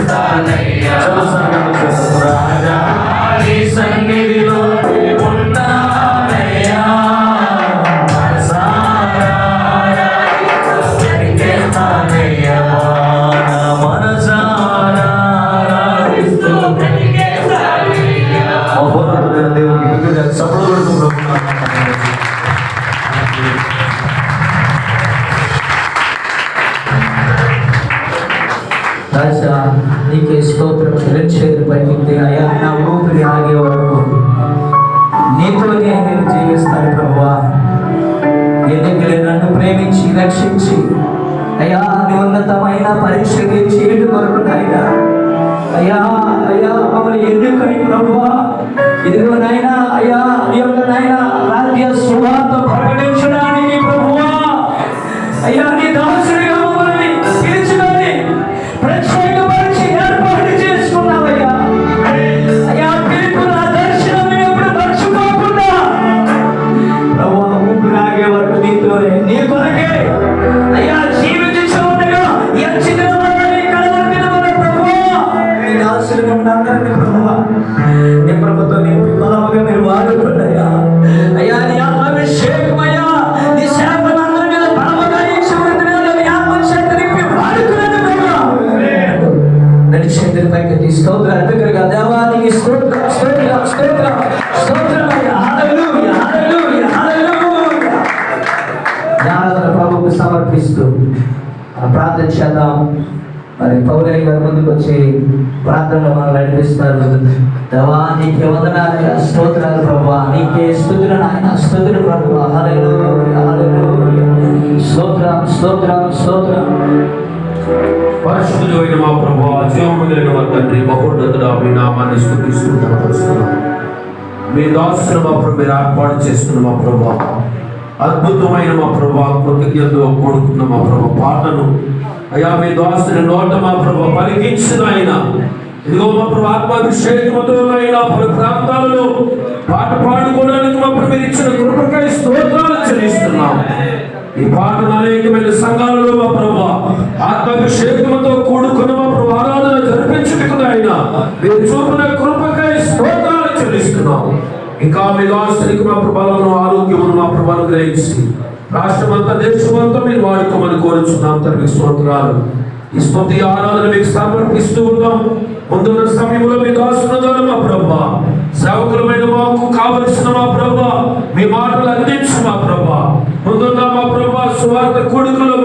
బ్రతికేస్తానయ్యా రాజా నీ సన్నిధిలో నేనున్నానయ్యా మనసారా రాజా నీకే స్తోత్రం నిరంచేది పైకింది అయ్యా నా ఊపిరి ఆగే వరకు నీతోనే నేను జీవిస్తాను ప్రభువా. ఎందుకు నన్ను ప్రేమించి రక్షించి అయ్యా నీ ఉన్నతమైన పరీక్ష చేయడు కొరకు నాయనా. అయ్యా అయ్యా మమ్మల్ని ఎందుకని ప్రభువా. ఇదిగో నాయనా అయ్యా నీ యొక్క నాయనా రాజ్య సువార్త ప్రకటించడానికి ప్రభువా. అయ్యా నీ దాసు వరకు నీ కొరకే. అయ్యా జీవించి ఉండగా ఎంచిన ప్రభువా. అందరినీ ప్రభువా. నీ ప్రభుత్వం నీ బలముగా మీరు వాడుకున్నాయా అయ్యా. నీ ఆత్మాభిషేకం అయ్యా. నీ సేవలు నడిచేందుకు పైకి దగ్గరగా సమర్పిస్తూ మనం ప్రార్థన చేద్దాం. మరి పౌరయ్య గారి ముందుకు వచ్చి ప్రార్థనలో మనం నడిపిస్తారు దేవా నీకే వందనాలు స్తోత్రాలు ప్రభా. నీకే స్థుతులు నాయన స్థుతులు ప్రభు. హల్లెలూయా స్తోత్రం స్తోత్రం స్తోత్రం. పరిశుద్ధుడు అయిన మా ప్రభు జీవము కలిగిన మా తండ్రి మహోన్నతుడా మీ నామాన్ని స్థుతిస్తూ మీ దాసులు మా ప్రభు మీరు ఏర్పాటు చేస్తున్న మా ప్రభావ అద్భుతమైన మా ప్రభా కృతజ్ఞతతో కూడుకున్న మా ప్రభా పాటను అయ్యా మీ దాసుని నోట మా ప్రభా పలికించిన ఆయన. ఇదిగో మా ప్రభు ఆత్మాభిషేకముతో అయినా పలు ప్రాంతాలలో పాట పాడుకోవడానికి మా ప్రభు మీరు ఇచ్చిన కృపకై స్తోత్రాలు చెల్లిస్తున్నాం. ఈ పాటను అనేకమైన సంఘాలలో మా ప్రభు ఆత్మాభిషేకముతో కూడుకున్న మా ప్రభు ఆరాధన జరిపించుకున్న ఆయన మీరు చూపిన కృపకై స్తోత్రాలు చెల్లిస్తున్నాం. ఇంకా మీ దాసరికి మా ప్రభావాలను ఆరోగ్యమును మా ప్రభావం గ్రహించి రాష్ట్రం అంతా దేశమంతా మీరు వాడుకోమని కోరుచున్నాం తరవి స్తోత్రాలు. ఈ స్థుతి ఆరాధన మీకు సమర్పిస్తూ ఉన్నాం. ముందున్న సమయంలో మీ ఆశ్రదాలు మా ప్రభా సేవకులమైన మాకు కావలసిన మా ప్రభా మీ మాటలు అందించు మా ప్రభా. ముందున్న మా ప్రభా సువార్త కొడుకులు